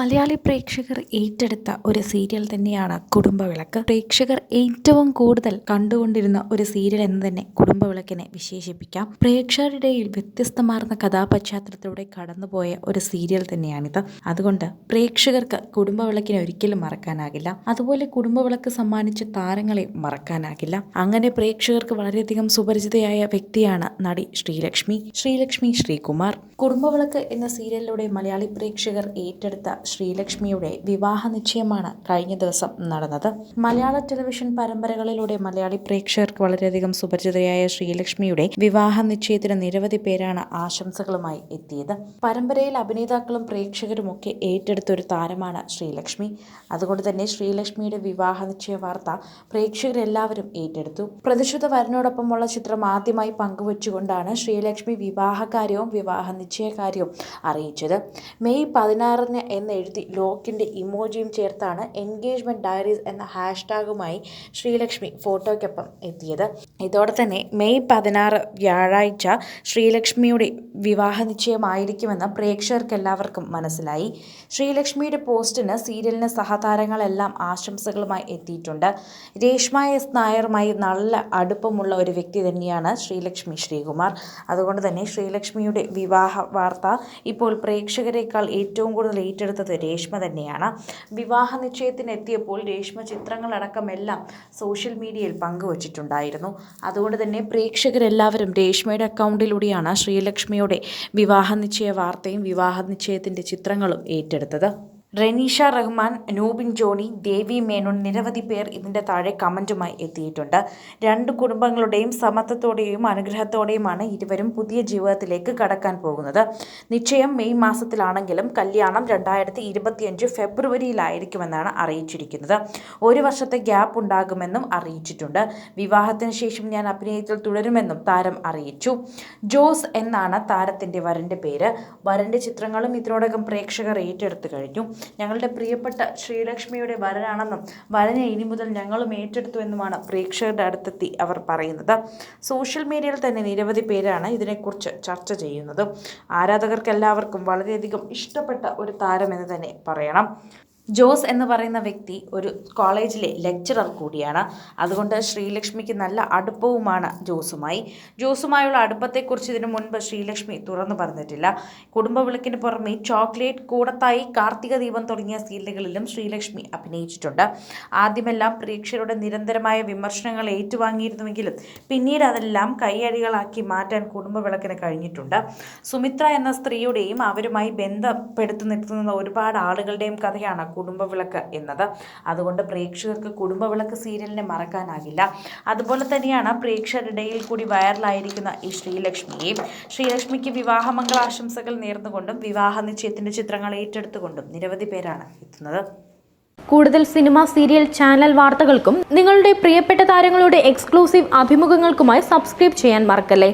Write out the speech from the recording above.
മലയാളി പ്രേക്ഷകർ ഏറ്റെടുത്ത ഒരു സീരിയൽ തന്നെയാണ് കുടുംബവിളക്ക്. പ്രേക്ഷകർ ഏറ്റവും കൂടുതൽ കണ്ടുകൊണ്ടിരുന്ന ഒരു സീരിയൽ എന്ന് തന്നെ കുടുംബവിളക്കിനെ വിശേഷിപ്പിക്കാം. പ്രേക്ഷകരുടെ ഇടയിൽ വ്യത്യസ്തമാർന്ന കഥാപശ്ചാത്തലത്തിലൂടെ കടന്നുപോയ ഒരു സീരിയൽ തന്നെയാണിത്. അതുകൊണ്ട് പ്രേക്ഷകർക്ക് കുടുംബവിളക്കിനെ ഒരിക്കലും മറക്കാനാകില്ല. അതുപോലെ കുടുംബവിളക്ക് സമ്മാനിച്ച താരങ്ങളെ മറക്കാനാകില്ല. അങ്ങനെ പ്രേക്ഷകർക്ക് വളരെയധികം സുപരിചിതയായ വ്യക്തിയാണ് നടി ശ്രീലക്ഷ്മി. ശ്രീലക്ഷ്മി ശ്രീകുമാർ. കുടുംബവിളക്ക് എന്ന സീരിയലിലൂടെ മലയാളി പ്രേക്ഷകർ ഏറ്റെടുത്ത ശ്രീലക്ഷ്മിയുടെ വിവാഹ നിശ്ചയമാണ് കഴിഞ്ഞ ദിവസം നടന്നത്. മലയാള ടെലിവിഷൻ പരമ്പരകളിലൂടെ മലയാളി പ്രേക്ഷകർക്ക് വളരെയധികം സുപരിചിതയായ ശ്രീലക്ഷ്മിയുടെ വിവാഹ നിശ്ചയത്തിന് നിരവധി പേരാണ് ആശംസകളുമായി എത്തിയത്. പരമ്പരയിൽ അഭിനേതാക്കളും പ്രേക്ഷകരുമൊക്കെ ഏറ്റെടുത്ത ഒരു താരമാണ് ശ്രീലക്ഷ്മി. അതുകൊണ്ട് തന്നെ ശ്രീലക്ഷ്മിയുടെ വിവാഹ നിശ്ചയ വാർത്ത പ്രേക്ഷകരെല്ലാവരും ഏറ്റെടുത്തു. പ്രതിശുദ്ധ വരനോടൊപ്പമുള്ള ചിത്രം ആദ്യമായി പങ്കുവച്ചുകൊണ്ടാണ് ശ്രീലക്ഷ്മി വിവാഹകാര്യവും വിവാഹ നിശ്ചയകാര്യവും അറിയിച്ചത്. മെയ് പതിനാറിന് എന്നെഴുതി ലോക്കിന്റെ ഇമോജിയും ചേർത്താണ് എൻഗേജ്മെന്റ് ഡയറീസ് എന്ന ഹാഷ്ടാഗുമായി ശ്രീലക്ഷ്മി ഫോട്ടോയ്ക്കൊപ്പം എത്തിയത്. ഇതോടെ തന്നെ മെയ് പതിനാറ് വ്യാഴാഴ്ച ശ്രീലക്ഷ്മിയുടെ വിവാഹ നിശ്ചയമായിരിക്കുമെന്ന് പ്രേക്ഷകർക്ക് എല്ലാവർക്കും മനസ്സിലായി. ശ്രീലക്ഷ്മിയുടെ പോസ്റ്റിന് സീരിയലിന് സഹതാരങ്ങളെല്ലാം ആശംസകളുമായി എത്തിയിട്ടുണ്ട്. രേഷ്മ എസ് നായറുമായി നല്ല അടുപ്പമുള്ള ഒരു വ്യക്തി തന്നെയാണ് ശ്രീലക്ഷ്മി ശ്രീകുമാർ. അതുകൊണ്ട് തന്നെ ശ്രീലക്ഷ്മിയുടെ വിവാഹ വാർത്ത ഇപ്പോൾ പ്രേക്ഷകരെക്കാൾ ഏറ്റവും കൂടുതൽ ഏറ്റെടുത്തത് രേഷ്മ തന്നെയാണ്. വിവാഹ നിശ്ചയത്തിന് എത്തിയപ്പോൾ രേഷ്മ ചിത്രങ്ങളടക്കം എല്ലാം സോഷ്യൽ മീഡിയയിൽ പങ്കുവച്ചിട്ടുണ്ടായിരുന്നു. അതുകൊണ്ട് തന്നെ പ്രേക്ഷകരെല്ലാവരും രേഷ്മയുടെ അക്കൗണ്ടിലൂടെയാണ് ശ്രീലക്ഷ്മിയുടെ വിവാഹ നിശ്ചയ വാർത്തയും വിവാഹ നിശ്ചയത്തിന്റെ ചിത്രങ്ങളും ഏറ്റെടുത്തത്. റെനീഷ റഹ്മാൻ നൂബിൻ ജോണി ദേവി മേനോൻ നിരവധി പേർ ഇതിന്റെ താഴെ കമന്റുമായി എത്തിയിട്ടുണ്ട്. രണ്ട് കുടുംബങ്ങളുടെയും സമത്വത്തോടെയും അനുഗ്രഹത്തോടെയുമാണ് ഇരുവരും പുതിയ ജീവിതത്തിലേക്ക് കടക്കാൻ പോകുന്നത്. നിശ്ചയം മെയ് മാസത്തിലാണെങ്കിലും കല്യാണം രണ്ടായിരത്തി ഇരുപത്തിയഞ്ച് ഫെബ്രുവരിയിലായിരിക്കുമെന്നാണ് അറിയിച്ചിരിക്കുന്നത്. ഒരു വർഷത്തെ ഗ്യാപ്പ് ഉണ്ടാകുമെന്നും അറിയിച്ചിട്ടുണ്ട്. വിവാഹത്തിന് ശേഷം ഞാൻ അഭിനയത്തിൽ തുടരുമെന്നും താരം അറിയിച്ചു. ജോസ് എന്നാണ് താരത്തിന്റെ വരന്റെ പേര്. വരന്റെ ചിത്രങ്ങളും ഇതിനോടകം പ്രേക്ഷകർ ഏറ്റെടുത്തു കഴിഞ്ഞു. ഞങ്ങളുടെ പ്രിയപ്പെട്ട ശ്രീലക്ഷ്മിയുടെ വരനാണെന്നും വരനെ ഇനി മുതൽ ഞങ്ങളും ഏറ്റെടുത്തു എന്നുമാണ് പ്രേക്ഷകരുടെ അടുത്തെത്തി അവർ പറയുന്നത്. സോഷ്യൽ മീഡിയയിൽ തന്നെ നിരവധി പേരാണ് ഇതിനെക്കുറിച്ച് ചർച്ച ചെയ്യുന്നത്. ആരാധകർക്കെല്ലാവർക്കും വളരെയധികം ഇഷ്ടപ്പെട്ട ഒരു താരമെന്ന് തന്നെ പറയണം. ജോസ് എന്ന് പറയുന്ന വ്യക്തി ഒരു കോളേജിലെ ലെക്ചറർ കൂടിയാണ്. അതുകൊണ്ട് ശ്രീലക്ഷ്മിക്ക് നല്ല അടുപ്പവുമാണ് ജോസുമായി. ജോസുമായുള്ള അടുപ്പത്തെക്കുറിച്ച് ഇതിനു മുൻപ് ശ്രീലക്ഷ്മി തുറന്നു പറഞ്ഞിട്ടില്ല. കുടുംബവിളക്കിന് പുറമെ ചോക്ലേറ്റ് കൂടത്തായി കാർത്തിക ദീപം തുടങ്ങിയ സീരിയലുകളിലും ശ്രീലക്ഷ്മി അഭിനയിച്ചിട്ടുണ്ട്. ആദ്യമെല്ലാം പ്രേക്ഷകരുടെ നിരന്തരമായ വിമർശനങ്ങൾ ഏറ്റുവാങ്ങിയിരുന്നുവെങ്കിലും പിന്നീട് അതെല്ലാം കൈയടികളാക്കി മാറ്റാൻ കുടുംബവിളക്കിന് കഴിഞ്ഞിട്ടുണ്ട്. സുമിത്ര എന്ന സ്ത്രീയുടെയും അവരുമായി ബന്ധപ്പെടുത്തി നിർത്തുന്ന ഒരുപാട് ആളുകളുടെയും കഥയാണ് കുടുംബവിളക്ക് എന്നത്. അതുകൊണ്ട് പ്രേക്ഷകർക്ക് കുടുംബവിളക്ക് സീരിയലിനെ മറക്കാനാകില്ല. അതുപോലെ തന്നെയാണ് പ്രേക്ഷകരുടെയിൽ കൂടി വൈറലായിരിക്കുന്ന ഈ ശ്രീലക്ഷ്മിയെയും ശ്രീലക്ഷ്മിക്ക് വിവാഹമംഗളാശംസകൾ നേർന്നുകൊണ്ടും വിവാഹ നിശ്ചയത്തിന്റെ ചിത്രങ്ങൾ ഏറ്റെടുത്തുകൊണ്ടും നിരവധി പേരാണ് എത്തുന്നത്. കൂടുതൽ സിനിമ സീരിയൽ ചാനൽ വാർത്തകൾക്കും നിങ്ങളുടെ പ്രിയപ്പെട്ട താരങ്ങളുടെ എക്സ്ക്ലൂസീവ് അഭിമുഖങ്ങൾക്കുമായി സബ്സ്ക്രൈബ് ചെയ്യാൻ മറക്കല്ലേ?